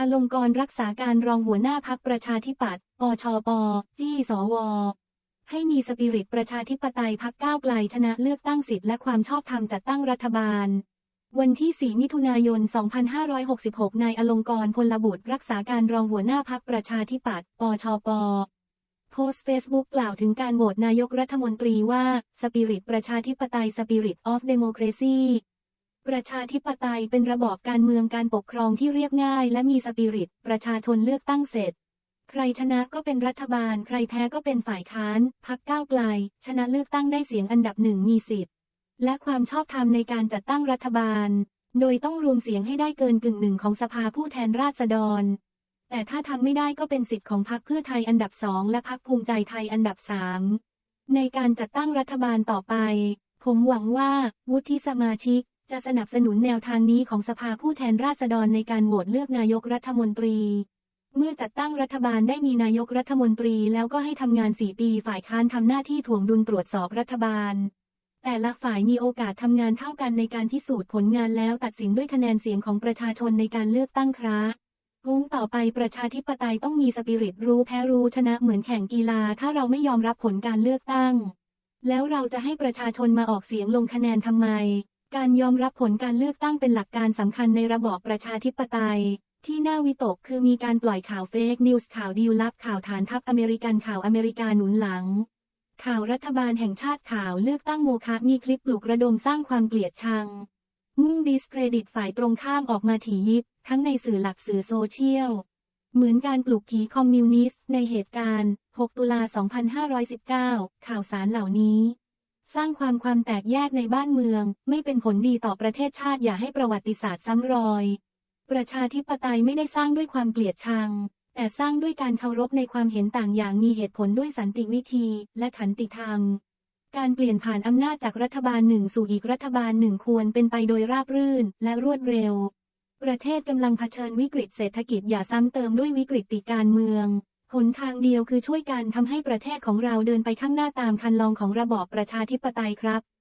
อลงกรรักษาการรองหัวหน้าพักประชาธิปัตย์ ปชป จี้ สว ให้มีสปิริตประชาธิปไตยพักก้าวไกลชนะเลือกตั้งสิทธิและความชอบธรรมจัดตั้งรัฐบาล วันที่ 4 มิถุนายน 2566 นายอลงกรพลบุตรรักษาการรองหัวหน้าพักประชาธิปัตย์ ปชป โพสต์เฟซบุ๊กกล่าวถึงการโหวตนายกรัฐมนตรีว่า สปิริตประชาธิปไตย Spirit of Democracy ประชาธิปไตยเป็นระบอบการเมืองการปกครองที่เรียบง่าย และมีสปิริต ประชาชนเลือกตั้งเสร็จ ใครชนะก็เป็นรัฐบาล ใครแพ้ก็เป็นฝ่ายค้าน พักก้าวไกล ชนะเลือกตั้งได้เสียงอันดับหนึ่งมีสิทธิ์ และความชอบธรรมในการจัดตั้งรัฐบาล โดยต้องรวมเสียงให้ได้เกินกึ่งหนึ่งของสภาผู้แทนราษฎร แต่ถ้าทำไม่ได้ก็เป็นสิทธิ์ของพรรคเพื่อไทยอันดับสองและพรรคภูมิใจไทยอันดับสามในการจัดตั้งรัฐบาลต่อไป ผมหวังว่าวุฒิสมาชิก จะสนับสนุนแนวทางนี้ของสภาผู้แทนราษฎรในการโหวตเลือกนายกรัฐมนตรี เมื่อจัดตั้งรัฐบาลได้มีนายกรัฐมนตรีแล้วก็ให้ทำงานสี่ปีฝ่ายค้านทำหน้าที่ถ่วงดุลตรวจสอบรัฐบาล แต่ละฝ่ายมีโอกาสทำงานเท่ากันในการพิสูจน์ผลงานแล้วตัดสินด้วยคะแนนเสียงของประชาชนในการเลือกตั้งครารุ้งต่อไปประชาธิปไตยต้องมีสปิริตรู้แพ้รู้ชนะเหมือนแข่งกีฬา ถ้าเราไม่ยอมรับผลการเลือกตั้ง แล้วเราจะให้ประชาชนมาออกเสียงลงคะแนนทำไม การยอมรับผลการเลือกตั้งเป็นหลักการสำคัญในระบอบประชาธิปไตย ที่น่าวิตกคือมีการปล่อยข่าวเฟกนิวส์ข่าวดีลลับข่าวฐานทัพอเมริกันข่าวอเมริกาหนุนหลัง ข่าวรัฐบาลแห่งชาติข่าวเลือกตั้งโมฆะมีคลิปปลุกระดมสร้างความเกลียดชัง มุ่งดิสเครดิตฝ่ายตรงข้ามออกมาถี่ยิบ ทั้งในสื่อหลักสื่อโซเชียล เหมือนการปลุกผีคอมมิวนิสต์ในเหตุการณ์ 6 ตุลา 2519 ข่าวสารเหล่านี้ สร้างความความแตกแยกในบ้านเมือง ไม่เป็นผลดีต่อประเทศชาติอย่าให้ประวัติศาสตร์ซ้ำรอย ประชาธิปไตยไม่ได้สร้างด้วยความเกลียดชัง แต่สร้างด้วยการเคารพในความเห็นต่างอย่างมีเหตุผลด้วยสันติวิธีและขันติธรรม การเปลี่ยนผ่านอำนาจจากรัฐบาลหนึ่งสู่อีกรัฐบาลหนึ่งควรเป็นไปโดยราบรื่นและรวดเร็ว ประเทศกำลังเผชิญวิกฤตเศรษฐกิจอย่าซ้ำเติมด้วยวิกฤติการเมือง หนทางเดียวคือช่วยกันทำให้ประเทศของเราเดินไปข้างหน้าตามคันลองของระบอบประชาธิปไตยครับ